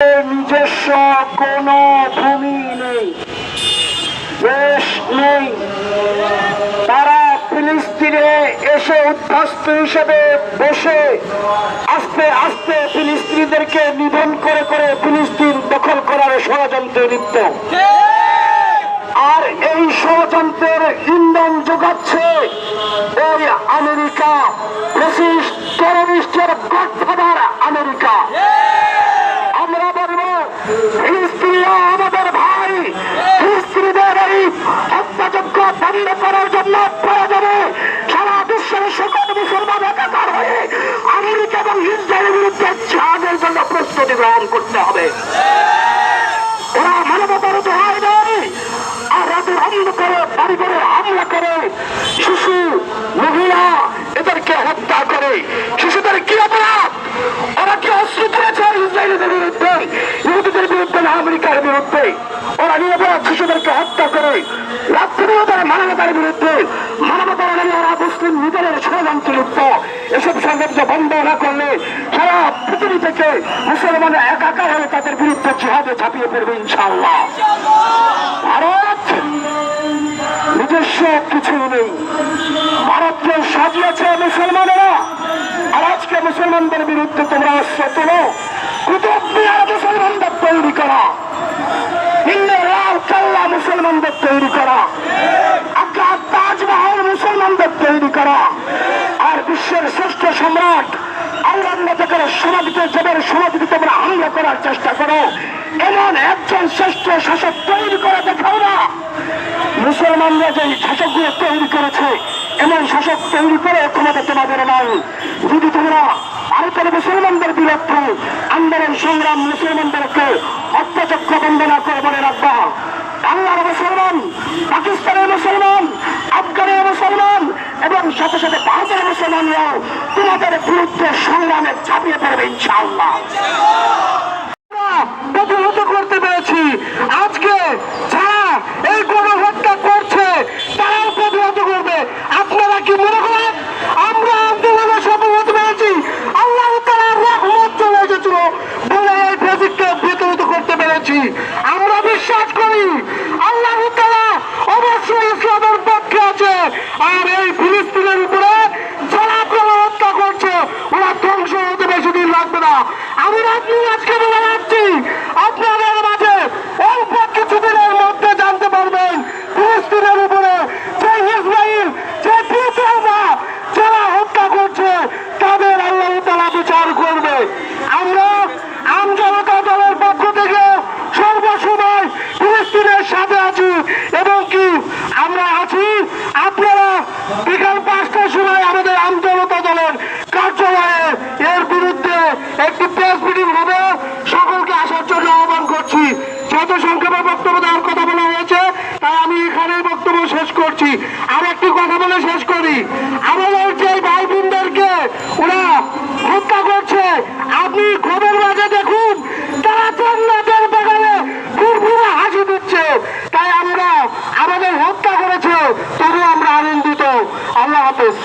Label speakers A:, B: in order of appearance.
A: নিজস্ব কোনো ভূমি নেই, দেশ নেই। তারা ফিলিস্তিনে এসে উদ্বাস্ত হিসেবে বসে আস্তে আস্তে ফিলিস্তিনিদেরকে নিধন করে করে ফিলিস্তিন দখল করার ষড়যন্ত্রে লিপ্ত। আর এই ষড়যন্ত্রের ইন্ধন যোগাচ্ছে ওই আমেরিকা ফেসিস্ট টেরোরিস্টের গডফাদার এবং বিরুদ্ধে জাহাজের জন্য প্রস্তুতি গ্রহণ করতে হবে। ওরা মানবতার দোহাই দেয় আর রাতে হামলা করে, বাড়ি করে হামলা করে। শিশু, মহিলা, এদেরকে হত্যা করে। শিশুদের কি অপরাধ? ওরা কি অস্ত্র তুলেছে ইসরায়েলিদের বিরুদ্ধে? ইহুদিদের বিরুদ্ধে না, আমেরিকার বিরুদ্ধে? ওরা নিরপরাধ শিশুদেরকে হত্যা করে। রাত্রিও তারা মানবতার বিরুদ্ধে মানবতার নিজেদের ষড়যন্ত্র লিপ্ত এসব সংঘর্ষ বন্ধ না করলে সারা পৃথিবী থেকে মুসলমানরা একাকার হয়ে তাদের বিরুদ্ধে জিহাদে ঝাঁপিয়ে পড়বে ইনশাআল্লাহ। ভারত নিজস্ব কিছু নেই। ভারতকে সাজিয়েছে মুসলমানেরা। আর আজকে মুসলমানদের বিরুদ্ধে তোমরা অস্ত্র তোলো। কুতুব মুসলমানদের তৈরি করা। হিন্দু লাল কাল্লা মুসলমানদের তৈরি করা। তৈরি করা। আর বিশ্বের শ্রেষ্ঠ সম্রাট সমাধিতে তোমরা হামলা করার চেষ্টা করো। এমন একজন শ্রেষ্ঠ শাসক তৈরি করে দেখাও না। মুসলমানরা যে শাসকগুলো তৈরি করেছে, এমন শাসক তৈরি করে ক্ষমতা তোমাদের নাই। যদি তোমরা ভারতের মুসলমানদের বিরুদ্ধে আন্দোলন, সংগ্রাম মুসলমানদেরকে অত্যাচক্র বন্দনা করে মনে রাখবা সাথে সাথে ভারতের মুসলমানরাও তোমাদের বিরুদ্ধে সংগ্রামে ঝাঁপিয়ে পড়বে, ইনশাআল্লাহ। প্রতিহত করতে পেরেছি। আজকে যারা এই গণহত্যা করছে, তারাও প্রতিহত করবে। আপনারা কি মনে করেন? আমরা আন্দোলনে সফল হতে পেরেছি। আল্লাহ তাআলার রহমত চলে এসেছিল বলে এই প্রজেক্টকে বিতরিত করতে পেরেছি। আমরা বিশ্বাস করি আল্লাহ তাআলা অবশ্যই ইসলামের পক্ষে আছে আর এই ফিলিস্তিনের উপরে যারা গণহত্যা করছে, ওরা ধ্বংস হতে বেশি দিন লাগবে না। আমি আপনি আজকে বলে যাচ্ছি, আপনাদের মাঝে অল্প কিছুদিনের মধ্যে জানতে পারবেন, ফিলিস্তিনের উপরে যে ইসরায়েল যে ফিলিস্তিনরা যারা হত্যা করছে, তাদের আল্লাহ তালা বিচার করবে। আমরা আমজনতা দলের পক্ষ থেকে সর্বসময় ফিলিস্তিনের সাথে আছি এবং কি আমরা আছি করি। আর একটি কথা বলে শেষ করি। আমাদের যে ভাই বোনদেরকে ওরা হত্যা করছে। আপনি খবর মাঝে দেখুন, তারা জান্নাতের বাগানে খুব হাসি দিচ্ছে। তাই আমরা আমাদের হত্যা করেছে তবু আমরা আনন্দিত। আল্লাহ হাফেজ।